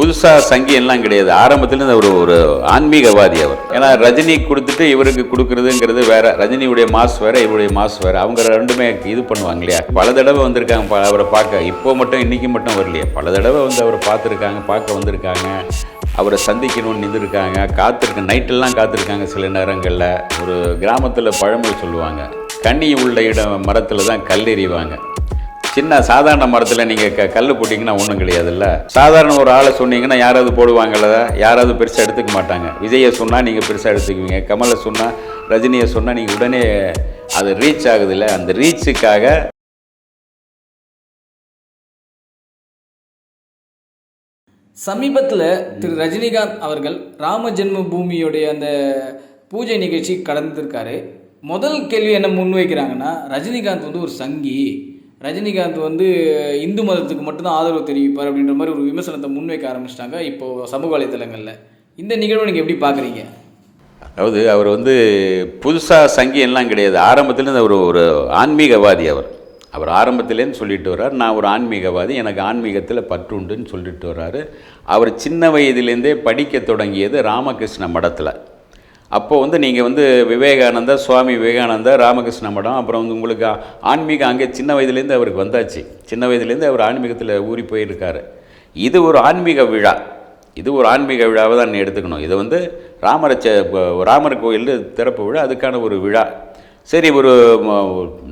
புதுசாக சங்கியெல்லாம் கிடையாது. ஆரம்பத்துலேருந்து அவர் ஒரு ஆன்மீகவாதி அவர். ஏன்னா ரஜினி கொடுத்துட்டு இவருக்கு கொடுக்குறதுங்கிறது வேற ரஜினியுடைய மாஸ் வேற இவருடைய மாஸ் வேற. அவங்க ரெண்டுமே இது பண்ணுவாங்க இல்லையா? பல தடவை வந்திருக்காங்க ப- அவரை பார்க்க. இப்போ மட்டும் இன்னைக்கு மட்டும் வரலையே. பல தடவை வந்து அவரை பார்த்துருக்காங்க பார்க்க வந்திருக்காங்க. அவரை சந்திக்கணும்னு நின்றுருக்காங்க. காத்திருக்க நைட்டெல்லாம் காத்திருக்காங்க சில நேரங்களில். ஒரு கிராமத்தில் பழமொழி சொல்லுவாங்க. கண்ணி உள்ள இடம் மரத்தில் தான் கல் எறிவாங்க. சின்ன சாதாரண மரத்தில் நீங்கள் க கல் போட்டிங்கன்னா ஒன்றும் கிடையாதுல்ல? சாதாரண ஒரு ஆளை சொன்னீங்கன்னா யாராவது போடுவாங்கல்ல? யாராவது பெருசாக எடுத்துக்க மாட்டாங்க. விஜயை சொன்னால் நீங்கள் பெருசாக எடுத்துக்குவீங்க. கமலை சொன்னால் ரஜினியை சொன்னால் நீங்கள் உடனே அது ரீச் ஆகுதுல்ல? அந்த ரீச்சுக்காக சமீபத்தில் திரு ரஜினிகாந்த் அவர்கள் ராம ஜென்ம பூமியுடைய அந்த பூஜை நிகழ்ச்சி கடந்திருக்காரு. முதல் கேள்வி என்ன முன்வைக்கிறாங்கன்னா ரஜினிகாந்த் வந்து ஒரு சங்கி. ரஜினிகாந்த் வந்து இந்து மதத்துக்கு மட்டும்தான் ஆதரவு தெரிவிப்பார் அப்படின்ற மாதிரி ஒரு விமர்சனத்தை முன்வைக்க ஆரம்பிச்சிட்டாங்க. இப்போது சமூக வலைத்தளங்களில். இந்த நிகழ்வை நீங்கள் எப்படி பார்க்குறீங்க? அதாவது அவர் வந்து புதுசாக சங்கியெல்லாம் கிடையாது. ஆரம்பத்துலேருந்து அவர் ஒரு ஆன்மீகவாதி அவர். அவர் ஆரம்பத்துலேருந்து சொல்லிட்டு வர்றார். நான் ஒரு ஆன்மீகவாதி எனக்கு ஆன்மீகத்தில் பற்றுண்டுன்னு சொல்லிட்டு வர்றாரு. அவர் சின்ன வயதிலேருந்தே படிக்க தொடங்கியது ராமகிருஷ்ண மடத்தில். அப்போ வந்து நீங்கள் வந்து விவேகானந்தா சுவாமி விவேகானந்தா ராமகிருஷ்ண மடம் அப்புறம் வந்து உங்களுக்கு ஆன்மீகம் அங்கே சின்ன வயதுலேருந்து அவருக்கு வந்தாச்சு. சின்ன வயதுலேருந்து அவர் ஆன்மீகத்தில் ஊறி போயிருக்காரு. இது ஒரு ஆன்மீக விழா. இது ஒரு ஆன்மீக விழாவை தான் எடுத்துக்கணும். இது வந்து ராமரச்ச ச- ராமர் கோயில் திறப்பு விழா அதுக்கான ஒரு விழா. சரி ஒரு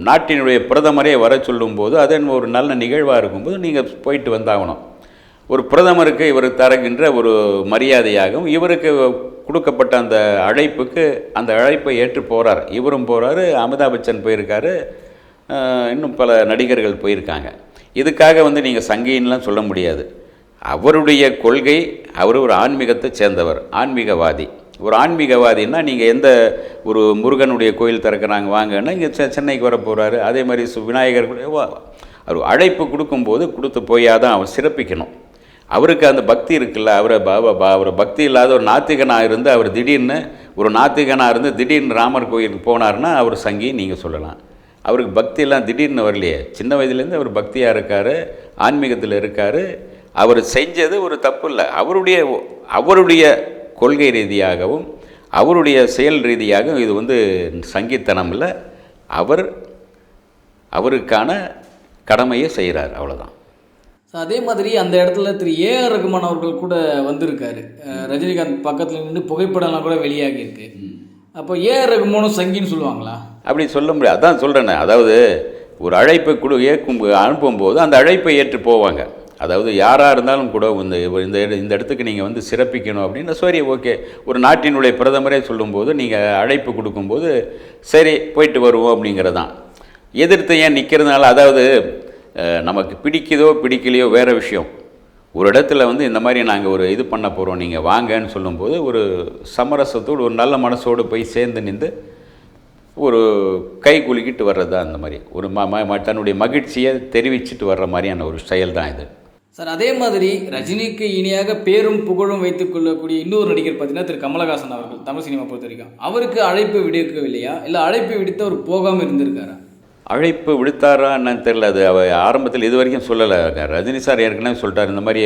நாட்டினுடைய பிரதமரே வர சொல்லும்போது அது ஒரு நல்ல நிகழ்வாக இருக்கும்போது நீங்கள் போயிட்டு வந்தாகணும். ஒரு பிரதமருக்கு இவர் தருகின்ற ஒரு மரியாதையாகவும் இவருக்கு கொடுக்கப்பட்ட அந்த அழைப்புக்கு அந்த அழைப்பை ஏற்று போகிறார் இவரும் போகிறாரு அமிதாப் பச்சன் போயிருக்காரு இன்னும் பல நடிகர்கள் போயிருக்காங்க. இதுக்காக வந்து நீங்கள் சங்கின்லாம் சொல்ல முடியாது. அவருடைய கொள்கை அவர் ஒரு ஆன்மீகத்தை சேர்ந்தவர் ஆன்மீகவாதி. ஒரு ஆன்மீகவாதின்னா நீங்கள் எந்த ஒரு முருகனுடைய கோயில் திறக்கிறாங்க வாங்கன்னா இங்கே செ சென்னைக்கு வர போகிறாரு அதே மாதிரி சு- விநாயகர் கூட அவர் அழைப்பு கொடுக்கும்போது கொடுத்து போயாதான் அவர் சிறப்பிக்கணும். அவருக்கு அந்த பக்தி இருக்குல்ல அவரை ப- ப- அவர் பக்தி இல்லாத ஒரு நாத்திகனாக இருந்து அவர் திடீர்னு ஒரு நாத்திகனாக இருந்து திடீர்னு ராமர் கோயிலுக்கு போனார்னா அவர் சங்கி நீங்கள் சொல்லலாம். அவருக்கு பக்தியெல்லாம் திடீர்னு வரலையே. சின்ன வயதுலேருந்து அவர் பக்தியாக இருக்கார் ஆன்மீகத்தில் இருக்கார். அவர் செஞ்சது ஒரு தப்பு இல்லை. அவருடைய அவருடைய கொள்கை ரீதியாகவும் அவருடைய செயல் ரீதியாகவும் இது வந்து சங்கித்தனம் இல்லை. அவர் அவருக்கான கடமையை செய்கிறார் அவ்வளோதான் ஸோ அதே மாதிரி அந்த இடத்துல திரு ஏஆர் ரகுமான் அவர்கள் கூட வந்திருக்காரு. ரஜினிகாந்த் பக்கத்தில் நின்று புகைப்படம்லாம் கூட வெளியாகி இருக்கு அப்போ ஏஆர் ரகுமானும் சங்கின்னு சொல்லுவாங்களா? அப்படி சொல்ல முடியாது. அதான் சொல்கிறேனே அதாவது ஒரு அழைப்பை கொடு ஏற்கும் அனுப்பும்போது அந்த அழைப்பை ஏற்று போவாங்க. அதாவது யாராக இருந்தாலும் கூட இந்த இந்த இட- இந்த இடத்துக்கு நீங்கள் வந்து சிறப்பிக்கணும் அப்படின்னு சரி ஓகே. ஒரு நாட்டினுடைய பிரதமரே சொல்லும்போது நீங்கள் அழைப்பு கொடுக்கும்போது சரி போயிட்டு வருவோம் அப்படிங்கிறது தான் எதிர்த்து ஏன் நிற்கிறதுனால அதாவது நமக்கு பிடிக்குதோ பிடிக்கலையோ வேறு விஷயம். ஒரு இடத்துல வந்து இந்த மாதிரி நாங்கள் ஒரு இது பண்ண போகிறோம் நீங்கள் வாங்கன்னு சொல்லும்போது ஒரு சமரசத்தோடு ஒரு நல்ல மனசோடு போய் சேர்ந்து நின்று ஒரு கை குலுக்கிட்டு வர்றது தான் அந்த மாதிரி. ஒரு ம ம- தன்னுடைய மகிழ்ச்சியை தெரிவிச்சிட்டு வர்ற மாதிரியான ஒரு செயல் தான் இது. சார் அதே மாதிரி ரஜினிக்கு இணையாக பேரும் புகழும் வைத்துக் கொள்ளக்கூடிய இன்னொரு நடிகர் பார்த்தீங்கன்னா திரு கமலஹாசன் அவர்கள் தமிழ் சினிமா பொறுத்த வரைக்கும். அவருக்கு அழைப்பு விடுக்கவில்லையா? இல்லை அழைப்பு விடுத்து அவர் போகாமல் இருந்திருக்காரா? அழைப்பு விடுத்தாரா என்னன்னு தெரியல. அது அவ ஆரம்பத்தில் இது வரைக்கும் சொல்லலை. ரஜினி சார் ஏற்கனவே சொல்லிட்டார். இந்த மாதிரி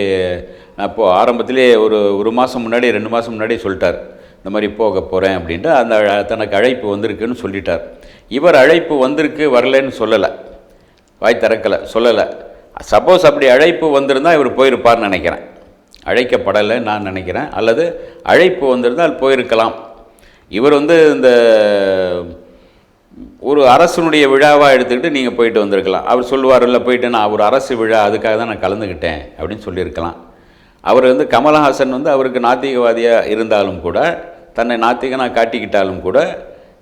நான் இப்போது ஆரம்பத்திலே ஒரு ஒரு மாதம் முன்னாடி ரெண்டு மாதம் முன்னாடியே சொல்லிட்டார். இந்த மாதிரி போக போகிறேன் அப்படின்ட்டு அந்த தனக்கு அழைப்பு வந்திருக்குன்னு சொல்லிட்டார். இவர் அழைப்பு வந்திருக்கு வரலைன்னு சொல்லலை. வாய் திறக்கலை சொல்லலை. சப்போஸ் அப்படி அழைப்பு வந்திருந்தால் இவர் போயிருப்பார்னு நினைக்கிறேன். அழைக்கப்படலை நான் நினைக்கிறேன். அல்லது அழைப்பு வந்திருந்தால் போயிருக்கலாம். இவர் வந்து இந்த ஒரு அரசனுடைய விழாவாக எடுத்துக்கிட்டு நீங்கள் போயிட்டு வந்திருக்கலாம். அவர் சொல்லுவார்ல போயிட்டு நான் ஒரு அரசு விழா அதுக்காக தான் நான் கலந்துக்கிட்டேன் அப்படின்னு சொல்லியிருக்கலாம். அவர் வந்து கமலஹாசன் வந்து அவருக்கு நாத்திகவாதியாக இருந்தாலும் கூட தன்னை நாத்திகனாக காட்டிக்கிட்டாலும் கூட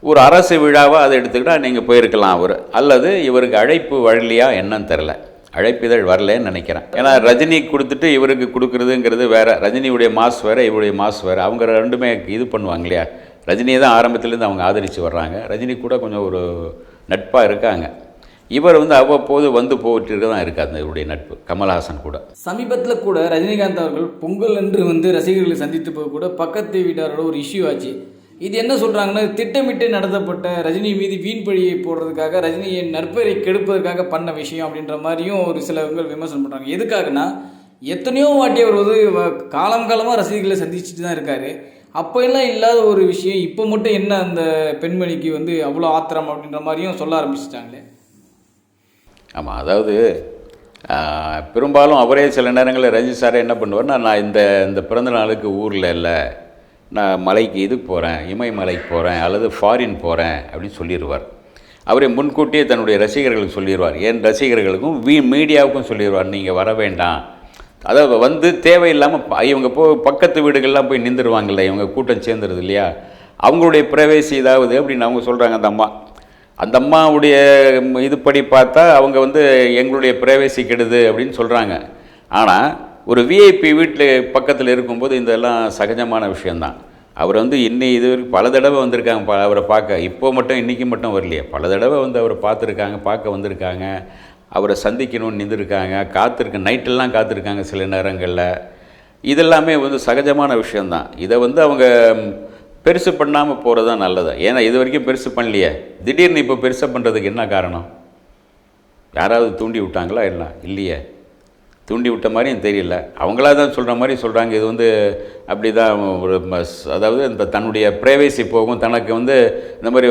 ஒரு அரசு விழாவாக அதை எடுத்துக்கிட்டால் நீங்கள் போயிருக்கலாம் அவர். அல்லது இவருக்கு அழைப்பு வரலையா என்னன்னு தெரில அழைப்பிதழ் வரலன்னு நினைக்கிறேன். ஏன்னா ரஜினி கொடுத்துட்டு இவருக்கு கொடுக்குறதுங்கிறது வேற. ரஜினியுடைய மாஸ் வேறு இவருடைய மாஸ் வேறு. அவங்க ரெண்டுமே இது பண்ணுவாங்க இல்லையா? ரஜினியை தான் ஆரம்பத்துலேருந்து அவங்க ஆதரித்து வர்றாங்க. ரஜினி கூட கொஞ்சம் ஒரு நட்பாக இருக்காங்க. இவர் வந்து அவ்வப்போது வந்து போயிட்டு தான் இருக்காது இவருடைய நட்பு. கமல்ஹாசன் கூட. சமீபத்தில் கூட ரஜினிகாந்த் அவர்கள் பொங்கல் அன்று வந்து ரசிகர்களை சந்தித்து போது கூட பக்கத்து வீட்டாரோட ஒரு இஷ்யூ ஆச்சு. இது என்ன சொல்கிறாங்கன்னா திட்டமிட்டு நடத்தப்பட்ட ரஜினி மீது வீண் பழியை போடுறதுக்காக ரஜினியை நற்பெயரை கெடுப்பதற்காக பண்ண விஷயம் அப்படின்ற மாதிரியும் ஒரு சிலவங்க விமர்சனம் பண்ணுறாங்க எதுக்காகனா எத்தனையோ வாட்டி அவர் வந்து காலம் காலமாக ரசிகர்களை சந்திச்சுட்டு தான் இருக்காரு. அப்போ எல்லாம் இல்லாத ஒரு விஷயம் இப்போ மட்டும் என்ன அந்த பெண்மணிக்கு வந்து அவ்வளோ ஆத்திரம் அப்படின்ற மாதிரியும் சொல்ல ஆரம்பிச்சிட்டாங்களே? ஆமாம் அதாவது பெரும்பாலும் அவரே சில நேரங்களில் ரஞ்சித் சாரே என்ன பண்ணுவார்னா நான் இந்த இந்த பிறந்த நாளுக்கு ஊரில் இல்லை நான் மலைக்கு இதுக்கு போகிறேன் இமயமலைக்கு போகிறேன் அல்லது ஃபாரின் போகிறேன் அப்படின்னு சொல்லிடுவார் அவரே முன்கூட்டியே தன்னுடைய ரசிகர்களுக்கு சொல்லிடுவார் என் ரசிகர்களுக்கும் வீ மீடியாவுக்கும் சொல்லிடுவார் நீங்கள் வர வேண்டாம் அதாவது வந்து தேவையில்லாமல் ப- இவங்க போ பக்கத்து வீடுகள்லாம் போய் நின்றுடுவாங்கல்ல இவங்க கூட்டம் சேர்ந்துருது இல்லையா? அவங்களுடைய பிரவேசி இதாவது அப்படின்னு அவங்க சொல்கிறாங்க அந்த அம்மா. அந்த அம்மாவுடைய இதுபடி பார்த்தா அவங்க வந்து எங்களுடைய பிரவேசி கெடுது அப்படின்னு சொல்கிறாங்க ஆனால் ஒரு விஐபி வீட்டில் பக்கத்தில் இருக்கும்போது இதெல்லாம் சகஜமான விஷயந்தான் அவர் வந்து இன்னி இது வரைக்கும் பல தடவை வந்திருக்காங்க ப- அவரை பார்க்க. இப்போ மட்டும் இன்றைக்கி மட்டும் வரலையே. பல தடவை வந்து அவரை பார்த்துருக்காங்க பார்க்க வந்திருக்காங்க. அவரை சந்திக்கணும்னு நின்றுருக்காங்க. காத்திருக்க நைட்டெல்லாம் காத்திருக்காங்க சில நேரங்களில். இதெல்லாமே வந்து சகஜமான விஷயந்தான் இதை வந்து அவங்க பெருசு பண்ணாமல் போகிறது தான் நல்லது. ஏன்னா இது வரைக்கும் பெருசு பண்ணலையே. திடீர்னு இப்போ பெருசாக பண்ணுறதுக்கு என்ன காரணம்? யாராவது தூண்டி விட்டாங்களா இல்லை இல்லையே. தூண்டி விட்ட மாதிரியும் தெரியல. அவங்களா தான் சொல்கிற மாதிரி சொல்கிறாங்க இது வந்து அப்படி தான் ஒரு அதாவது இந்த தன்னுடைய ப்ரைவேசி போகும். தனக்கு வந்து இந்த மாதிரி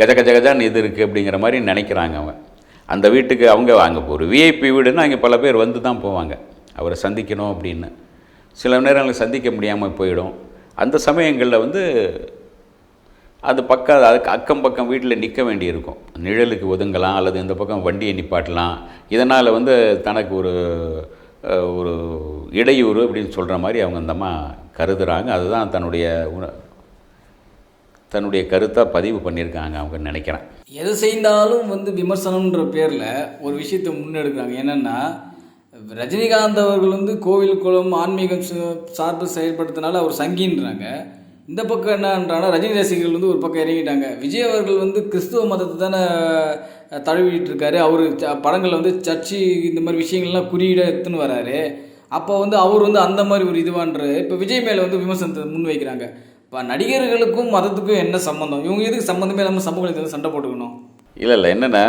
கஜ கஜ கஜான்னு இது இருக்குது அப்படிங்கிற மாதிரி நினைக்கிறாங்க அவங்க. அந்த வீட்டுக்கு அவங்க அங்கே ஒரு விஐபி வீடுன்னா அங்கே பல பேர் வந்து தான் போவாங்க. அவரை சந்திக்கணும் அப்படின்னு. சில நேரங்களில் சந்திக்க முடியாமல் போயிடும். அந்த சமயங்களில் வந்து அது பக்கம் அதுக்கு அக்கம் பக்கம் வீட்டில் நிற்க வேண்டியிருக்கும். நிழலுக்கு ஒதுங்கலாம் அல்லது இந்த பக்கம் வண்டியை நிப்பாட்டலாம். இதனால் வந்து தனக்கு ஒரு ஒரு இடையூறு அப்படின்னு சொல்கிற மாதிரி அவங்க அந்த அம்மா கருதுகிறாங்க அதுதான் தன்னுடைய உண தன்னுடைய கருத்தாக பதிவு பண்ணியிருக்காங்க அவங்க நினைக்கிறேன். எது செய்தாலும் வந்து விமர்சனம்ன்ற பேரில் ஒரு விஷயத்தை முன்னெடுக்கிறாங்க. என்னென்னா ரஜினிகாந்த் அவர்கள் வந்து கோவில் குளம் ஆன்மீகம் சார்பு செயல்படுத்தினால அவர் சங்கின்றாங்க. இந்த பக்கம் என்னன்றாங்கன்னா ரஜினி ரசிகர்கள் வந்து ஒரு பக்கம் இறங்கிட்டாங்க. விஜய் அவர்கள் வந்து கிறிஸ்துவ மதத்தை தானே தழுவிட்டு இருக்காரு அவர் படங்களில் வந்து சர்ச்சு இந்த மாதிரி விஷயங்கள்லாம் குறியீட எடுத்துன்னு வராரு. அப்போ வந்து அவர் வந்து அந்த மாதிரி ஒரு இதுவான்ற இப்போ விஜய் மேலே வந்து விமர்சனத்தை முன் வைக்கிறாங்க இப்போ நடிகர்களுக்கும் மதத்துக்கும் என்ன சம்மந்தம் இவங்க எதுக்கு சம்மந்தமே இல்லாமல் சமூகத்தில் சண்டை போட்டுக்கணும்? இல்லை இல்லை. என்னென்னா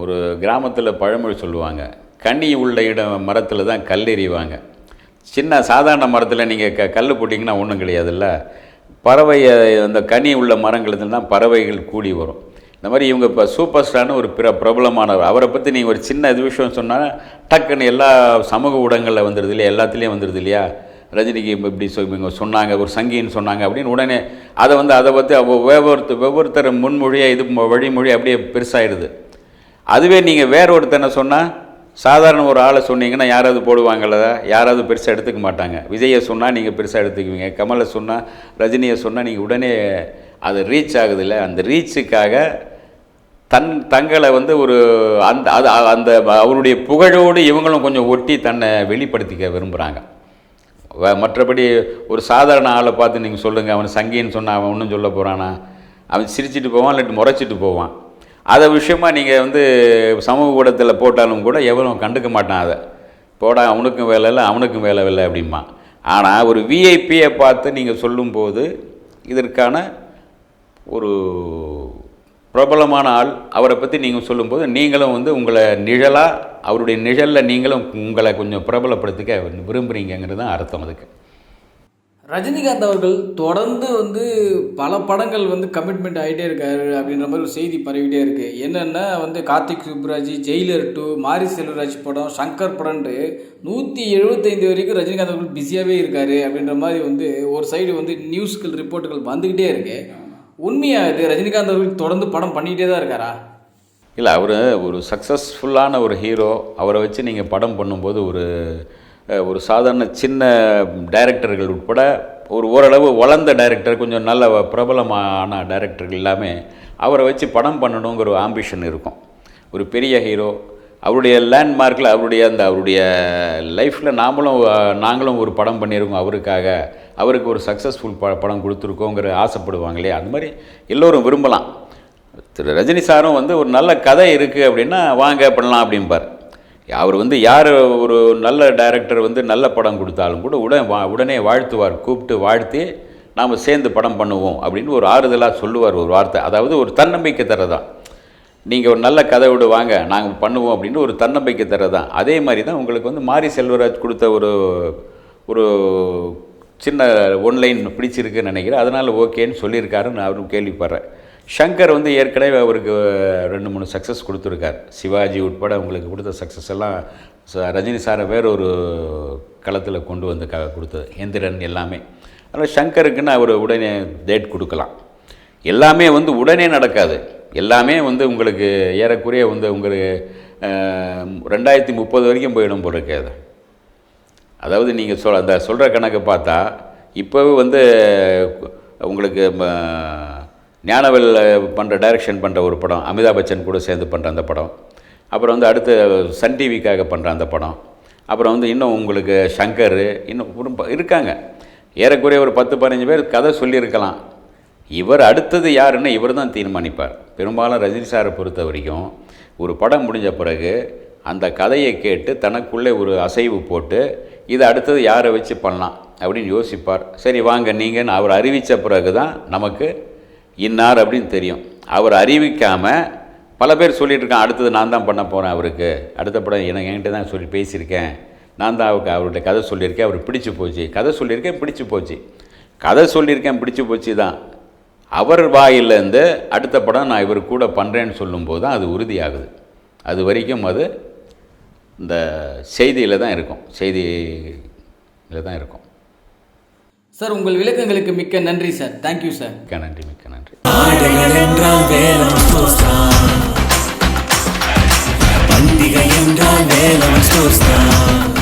ஒரு கிராமத்தில் பழமொழி சொல்லுவாங்க. கனி உள்ள இடம் மரத்தில் தான் கல் எறிவாங்க. சின்ன சாதாரண மரத்தில் நீங்கள் க கல் போட்டிங்கன்னா ஒன்றும் கிடையாதுல்ல? பறவை அந்த கனி உள்ள மரங்களுக்கு தான் பறவைகள் கூடி வரும். இந்த மாதிரி இவங்க இப்போ சூப்பர் ஸ்டார்னு ஒரு பிற பிரபலமானவர். அவரை பற்றி நீங்கள் ஒரு சின்ன இது விஷயம் சொன்னால் டக்குன்னு எல்லா சமூக ஊடகங்களில் வந்துடுது இல்லையா? எல்லாத்துலேயும் வந்துடுது இல்லையா? ரஜினிக்கு இப்படி இவங்க சொன்னாங்க ஒரு சங்கின்னு சொன்னாங்க அப்படின்னு உடனே அதை வந்து அதை பற்றி ஒவ்வொருத்தர் ஒவ்வொருத்தர் முன்மொழியாக இது ம- வழிமொழி அப்படியே பெருசாகிடுது அதுவே நீங்கள் வேற ஒருத்தனை சொன்னால் சாதாரண ஒரு ஆளை சொன்னீங்கன்னா யாராவது போடுவாங்கள்ல யாராவது பெருசாக எடுத்துக்க மாட்டாங்க. விஜயை சொன்னால் நீங்கள் பெருசாக எடுத்துக்குவீங்க. கமலை சொன்னால் ரஜினியை சொன்னால் நீங்கள் உடனே அது ரீச் ஆகுதில்ல. அந்த ரீச்சுக்காக தன் தங்களை வந்து ஒரு அந்த அது அந்த அவருடைய புகழோடு இவங்களும் கொஞ்சம் ஒட்டி தன்னை வெளிப்படுத்திக்க விரும்புகிறாங்க மற்றபடி ஒரு சாதாரண ஆளை பார்த்து நீங்கள் சொல்லுங்கள் அவன் சங்கின்னு சொன்னால் அவன் ஒன்றும் சொல்ல போகிறானா அவன் சிரிச்சிட்டு போவான் இல்லாட்டி முறைச்சிட்டு போவான். அதை விஷயமா நீங்கள் வந்து சமூக ஊடகத்தில் போட்டாலும் கூட எவனும் கண்டுக்க மாட்டான் அதை. போடா அவனுக்கும் வேலை இல்லை அவனுக்கும் வேலை இல்லை அப்படிமா ஆனால் ஒரு விஐபியை பார்த்து நீங்கள் சொல்லும்போது இதற்கான ஒரு பிரபலமான ஆள். அவரை பற்றி நீங்கள் சொல்லும்போது நீங்களும் வந்து உங்களை நிழலாக அவருடைய நிழலில் நீங்களும் உங்களை கொஞ்சம் பிரபலப்படுத்திக்க விரும்புகிறீங்கிறது தான் அர்த்தம் அதுக்கு. ரஜினிகாந்த் அவர்கள் தொடர்ந்து வந்து பல படங்கள் வந்து கமிட்மெண்ட் ஆகிட்டே இருக்காரு அப்படின்ற மாதிரி ஒரு செய்தி பரவிட்டே இருக்குது என்னென்னா வந்து கார்த்திக் சுப்ராஜ் ஜெயிலர் டூ மாரி செல்வராஜ் படம் சங்கர் படம்ன்ட்டு நூற்றி எழுபத்தைந்து வரைக்கும் ரஜினிகாந்த் அவர்கள் பிஸியாகவே இருக்காரு அப்படின்ற மாதிரி வந்து ஒரு சைடு வந்து நியூஸ்கள் ரிப்போர்ட்டுகள் வந்துக்கிட்டே இருக்குது உண்மையாக இது ரஜினிகாந்த் அவர்கள் தொடர்ந்து படம் பண்ணிக்கிட்டே தான் இருக்காரா? இல்லை அவர் ஒரு சக்ஸஸ்ஃபுல்லான ஒரு ஹீரோ அவரை வச்சு நீங்கள் படம் பண்ணும்போது ஒரு ஒரு சாதாரண சின்ன டைரக்டர்கள் உட்பட ஒரு ஓரளவு வளர்ந்த டைரக்டர் கொஞ்சம் நல்ல பிரபலமான டைரக்டர்கள் எல்லாமே அவரை வச்சு படம் பண்ணணுங்கிற ஒரு ஆம்பிஷன் இருக்கும். ஒரு பெரிய ஹீரோ அவருடைய லேண்ட்மார்க்கில் அவருடைய அந்த அவருடைய லைஃப்பில் நாமளும் நாங்களும் ஒரு படம் பண்ணியிருக்கோம் அவருக்காக. அவருக்கு ஒரு சக்ஸஸ்ஃபுல் ப படம் கொடுத்துருக்கோங்கிற ஆசைப்படுவாங்க இல்லையா? அந்த மாதிரி எல்லோரும் விரும்பலாம். திரு ரஜினி சாரும் வந்து ஒரு நல்ல கதை இருக்குது அப்படின்னா வாங்க பண்ணலாம் அப்படிம்பார். அவர் வந்து யார் ஒரு நல்ல டைரக்டர் வந்து நல்ல படம் கொடுத்தாலும் கூட உடனே வா உடனே வாழ்த்துவார் கூப்பிட்டு வாழ்த்தி நாம் சேர்ந்து படம் பண்ணுவோம் அப்படின்னு ஒரு ஆறுதலாக சொல்லுவார் ஒரு வார்த்தை. அதாவது ஒரு தன்னம்பிக்கை தரதான் நீங்கள் ஒரு நல்ல கதை விடு வாங்க நாங்கள் பண்ணுவோம் அப்படின்னு ஒரு தன்னம்பிக்கை தரதான். அதே மாதிரி தான் உங்களுக்கு வந்து மாரி செல்வராஜ் கொடுத்த ஒரு ஒரு சின்ன ஒன்லைன் பிடிச்சிருக்குன்னு நினைக்கிறேன். அதனால் ஓகேன்னு சொல்லியிருக்காருன்னு நான் அவரும் கேள்விப்படுறேன். ஷங்கர் வந்து ஏற்கனவே அவருக்கு ரெண்டு மூணு சக்ஸஸ் கொடுத்துருக்கார். சிவாஜி உட்பட உங்களுக்கு கொடுத்த சக்ஸஸ் எல்லாம் ச- ரஜினி சாரை வேற ஒரு களத்தில் கொண்டு வந்து க கொடுத்தது. எந்திரன் எல்லாமே. அதனால் ஷங்கருக்குன்னு அவர் உடனே டேட் கொடுக்கலாம். எல்லாமே வந்து உடனே நடக்காது. எல்லாமே வந்து உங்களுக்கு ஏறக்குறைய வந்து உங்களுக்கு ரெண்டாயிரத்தி முப்பது வரைக்கும் போயிடும் போல இருக்கு அது. அதாவது நீங்கள் சொல் அந்த சொல்கிற கணக்கு பார்த்தா இப்போவே வந்து உங்களுக்கு ம, பண்ணுற டைரக்ஷன் பண்ணுற ஒரு படம் அமிதாப் பச்சன் கூட சேர்ந்து பண்ணுற அந்த படம். அப்புறம் வந்து அடுத்து சன் டிவிக்காக பண்ணுற அந்த படம். அப்புறம் வந்து இன்னும் உங்களுக்கு ஷங்கர் இன்னும் இருக்காங்க. ஏறக்குறைய ஒரு பத்து பதினஞ்சு பேர் கதை சொல்லியிருக்கலாம். இவர் அடுத்தது யாருன்னு இவர் தான் தீர்மானிப்பார். பெரும்பாலும் ரஜினி சாரை பொறுத்த வரைக்கும் ஒரு படம் முடிஞ்ச பிறகு அந்த கதையை கேட்டு தனக்குள்ளே ஒரு அசைவு போட்டு இதை அடுத்தது யாரை வச்சு பண்ணலாம் அப்படின்னு யோசிப்பார். சரி வாங்க நீங்கன்னு அவர் அறிவித்த பிறகு தான் நமக்கு இன்னார் அப்படின்னு தெரியும். அவர் அறிவிக்காமல் பல பேர் சொல்லிகிட்ருக்கான் இருக்கான் அடுத்தது நான் தான் பண்ண போகிறேன் அவருக்கு. அடுத்த படம் எனக்கு என்கிட்ட தான் சொல்லி பேசியிருக்கேன். நான் தான் அவருக்கு அவர்கிட்ட கதை சொல்லியிருக்கேன் அவர் பிடிச்சி போச்சு. கதை சொல்லியிருக்கேன் பிடிச்சி போச்சு. கதை சொல்லியிருக்கேன் பிடிச்சி போச்சு தான் அவர் வாயிலேருந்து அடுத்த படம் நான் இவர் கூட பண்ணுறேன்னு சொல்லும்போது தான் அது உறுதியாகுது. அது வரைக்கும் அது இந்த செய்தியில் தான் இருக்கும். செய்தியில் தான் இருக்கும். சார் உங்கள் விளக்கங்களுக்கு மிக்க நன்றி சார். Thank you sir. மிக்க நன்றி மிக்க நன்றி. பண்டிகை என்றால் வேலம் ஸ்டோர்ஸ் தான்